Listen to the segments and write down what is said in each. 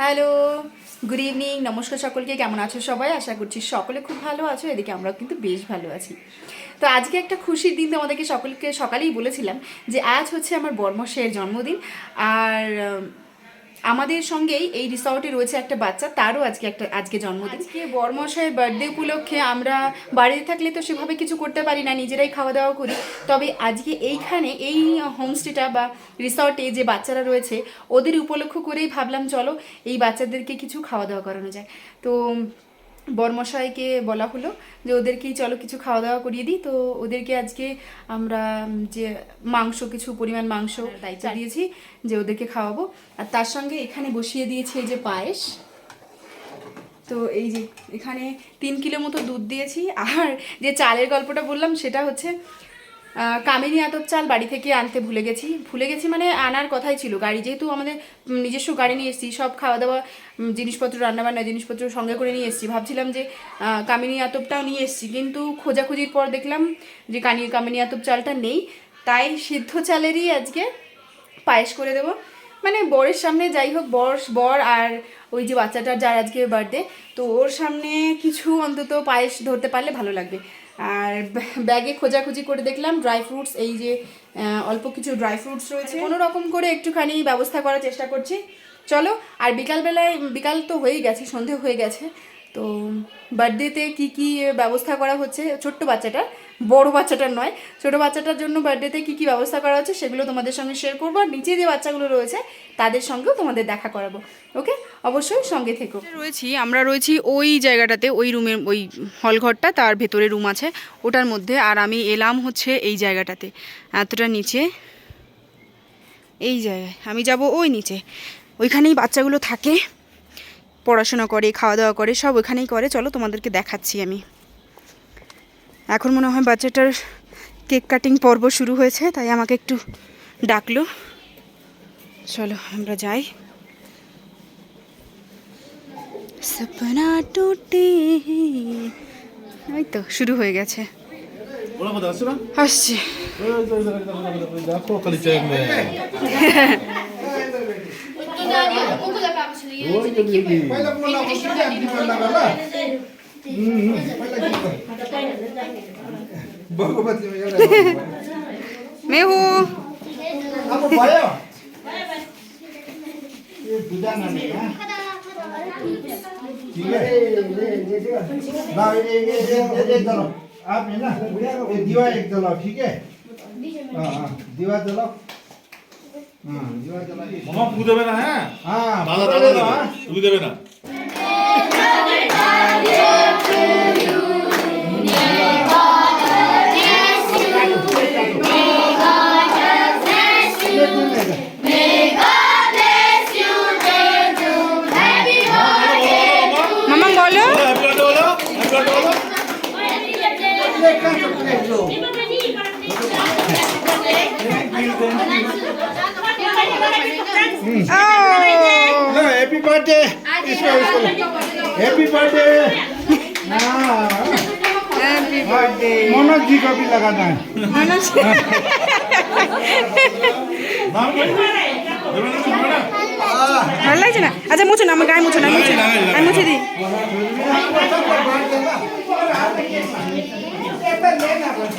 Hello good evening নমস্কার সকলকে, কেমন আছো সবাই? আশা করছি সকলে খুব ভালো আছো, এদিকে আমরাও কিন্তু বেশ ভালো আছি। তো আজকে একটা খুশির দিন তোমাদেরকে সকলকে সকালেই বলেছিলাম যে আজ হচ্ছে আমার বর্মশের জন্মদিন, আর আমাদের সঙ্গেই এই রিসর্টে রয়েছে একটা বাচ্চা, তারও আজকে একটা, আজকে জন্মদিন। আজকে বর্মশাইয়ের বার্থডে উপলক্ষে আমরা বাড়িতে থাকলে তো সেভাবে কিছু করতে পারি না, নিজেরাই খাওয়া দাওয়া করি। তবে আজকে এইখানে এই হোমস্টেটা বা রিসর্টে যে বাচ্চারা রয়েছে, ওদের উপলক্ষ করেই ভাবলাম চলো এই বাচ্চাদেরকে কিছু খাওয়া দাওয়া করানো যায়। তো বর্মশাইকে বলা হলো যে ওদেরকেই চলো কিছু খাওয়া দাওয়া করিয়ে দিই। তো ওদেরকে আজকে আমরা যে মাংস কিছু পরিমাণ মাংস দায়িত্ব দিয়েছি যে ওদেরকে খাওয়াবো। আর তার সঙ্গে এখানে বসিয়ে দিয়েছি এই যে পায়েস। তো এই যে এখানে তিন কিলো মতো দুধ দিয়েছি। আর যে চালের গল্পটা বললাম সেটা হচ্ছে কামিনী আতপ চাল বাড়ি থেকে আনতে ভুলে গেছি। ভুলে গেছি মানে আনার কথাই ছিল। গাড়ি যেহেতু আমাদের নিজস্ব গাড়ি নিয়ে এসেছি, সব খাওয়া দাওয়া জিনিসপত্র, রান্নাবান্না জিনিসপত্র সঙ্গে করে নিয়ে এসেছি। ভাবছিলাম যে কামিনী আতপটাও নিয়ে এসেছি, কিন্তু খোঁজাখুঁজির পর দেখলাম যে কানি, কামিনী আতপ চালটা নেই। তাই সিদ্ধ চালেরই আজকে পায়েস করে দেবো। মানে বরের সামনে যাই হোক, বর বর আর ওই যে বাচ্চাটার যার আজকে বার্থডে তো ওর সামনে কিছু অন্তত পায়েস ধরতে পারলে ভালো লাগবে। আর ব্য- ব্যাগে খোঁজাখুঁজি করে দেখলাম ড্রাই ফ্রুটস এই যে অল্প কিছু ড্রাই ফ্রুটস রয়েছে। কোনো রকম করে একটুখানি ব্যবস্থা করার চেষ্টা করছি। চলো, আর বিকালবেলায়, বিকাল তো হয়েই গেছে, সন্ধে হয়ে গেছে। তো বার্থডেতে কি কি ব্যবস্থা করা হচ্ছে? ছোট্ট বাচ্চাটার। বড় বাচ্চাটার নয়, ছোটো বাচ্চাটার জন্য বার্থডেতে কি কি ব্যবস্থা করা হচ্ছে সেগুলো তোমাদের সঙ্গে শেয়ার করব। আর নিচে যে বাচ্চাগুলো রয়েছে, তাদের সঙ্গেও তোমাদের দেখা করাবো। ওকে অবশ্যই সঙ্গে থেকো। রয়েছি, আমরা রয়েছি ওই জায়গাটাতে, ওই রুমের, ওই হল ঘরটা তার ভেতরে রুম আছে। ওটার মধ্যে, আর আমি এলাম হচ্ছে এই জায়গাটাতে। এতটা নিচে, এই জায়গায়। আমি যাব ওই নিচে। ওইখানেই বাচ্চাগুলো থাকে, পড়াশোনা করে, খাওয়া দাওয়া করে, সব ওখানেই করে। চলো তোমাদেরকে দেখাচ্ছি আমি। এখন মনে হয় বাচ্চাটার কেক কাটিং পর্ব শুরু হয়েছে তাই আমাকে একটু ডাকলো। চলো আমরা যাই। সপনা টুটি এই তো শুরু হয়ে গেছে। আসছি। দেখো મેહુ आप है ना ये दीवा एक जलाओ ठीक है हाँ हाँ दीवा जलाओ हाँ दीवा जलाओ मम्मा पूछ देवे ना है हाँ दादा दादा पूछ देवे ना No, happy birthday. Isko, isko. Happy birthday. Happy birthday. Manoj ji का भी लगाना है मनोज ভালো লাগছে না আচ্ছা মুছো না আমার গায়ে মুছো না মুছে আমি মুছে দিই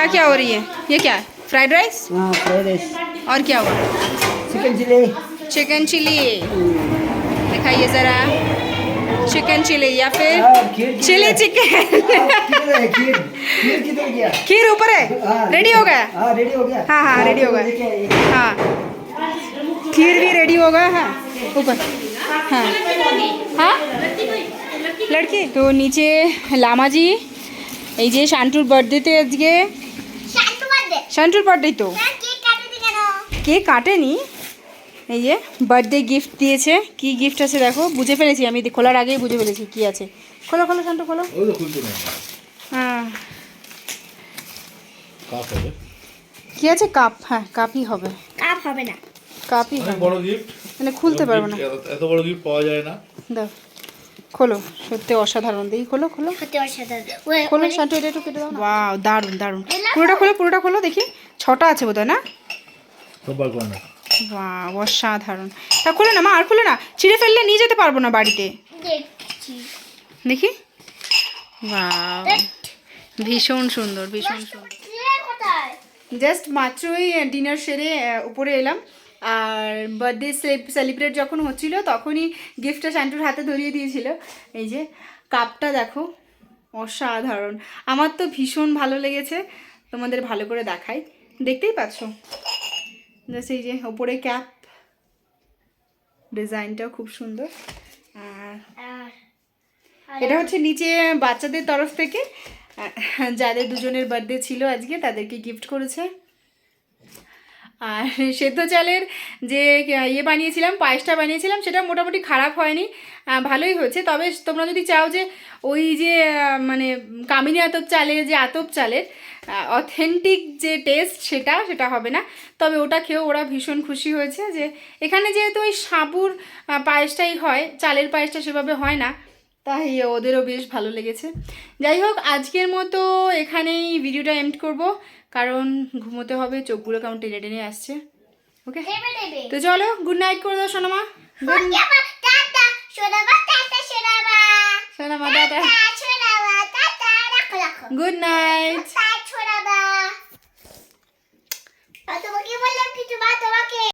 हो रही है ये क्या है फ्राइड राइस हाँ फ्राइड राइस और क्या हुआ चिकन चिली चिकन चिली दिखाइए ज़रा चिकन चिली या फिर हाँ, खीर चिली किधर चिकन है? हाँ, किधर है खीर खीर किधर गया खीर ऊपर है हाँ, रेडी हो गया हाँ रेडी हो गया हाँ, हाँ, ready हो गया। लेके आइए। हाँ खीर भी रेडी हो गया है ऊपर হ্যাঁ হ্যাঁ লড়কি তো নিচে লামাজি এই যে শান্টুর বার্থডেতে আজকে শান্টুর বার্থডে তো। কে কাটেনি এই যে বার্থডে গিফট দিয়েছে। কি গিফট আছে দেখো? বুঝে ফেলেছি আমি খোলার আগেই বুঝে ফেলেছি কি আছে। খোলো খোলো শান্টু খোলো। হ্যাঁ। কাপ কি আছে? কাপ। হ্যাঁ কাপই হবে। কাপ হবে না। কাপই হবে। বড় গিফট মানে খুলতে পারব না। এত বড় গিফট পাওয়া যায় না। দাও। খোলো সত্যি অসাধারণ। দেখি খোলো খোলো। খোলো শান্টু এটা একটু কেটে দাও ওয়াও দারুণ দারুণ। পুরোটা খোলো পুরোটা খোলো দেখি। ছটা আছে বোধহয় না? বাহ অসাধারণ। তা খোলো না মা আর খোলো না। ছিঁড়ে ফেললে নিয়ে যেতে পারব না বাড়িতে। দেখি। বাহ ভীষণ সুন্দর ভীষণ সুন্দর। জাস্ট মাত্রই ডিনার সেরে উপরে এলাম। আর বার্থডে সেলিব্রেট যখন হচ্ছিল, তখনই গিফটটা শান্টুর হাতে ধরিয়ে দিয়েছিল। এই যে কাপটা দেখো, অসাধারণ। আমার তো ভীষণ ভালো লেগেছে। তোমাদের ভালো করে দেখাই। দেখতেই পাচ্ছ? জাস্ট এই যে, ওপরে ক্যাপ ডিজাইনটাও খুব সুন্দর। আর এটা হচ্ছে নিচে বাচ্চাদের তরফ থেকে। যাদের দুজনের বার্থডে ছিল আজকে, তাদেরকে গিফট করেছে। আর সেদ্ধ চালের যে ইয়ে বানিয়েছিলাম, পায়েসটা বানিয়েছিলাম, সেটা মোটামুটি খারাপ হয়নি। ভালোই হয়েছে। তবে তোমরা যদি চাও যে, ওই যে মানে কামিনী আতপ চালের যে আতপ চালের অথেন্টিক যে টেস্ট সেটা সেটা হবে না। তবে ওটা খেয়েও ওরা ভীষণ খুশি হয়েছে যে, এখানে যেহেতু ওই সাবুর পায়েসটাই হয়, চালের পায়েসটা সেভাবে হয় না তাই ওদেরও বেশ ভালো লেগেছে। যাই হোক আজকের মতো এখানেই ভিডিওটা এন্ড করব। কারণ ঘুমোতে হবে চোখগুলো কেমন টেনে টেনে আসছে। ওকে তো চলো গুড নাইট করে দাও সোনামা। সোনামা দাদা গুড নাইট তোমাকে বললাম কিছু মা তোমাকে।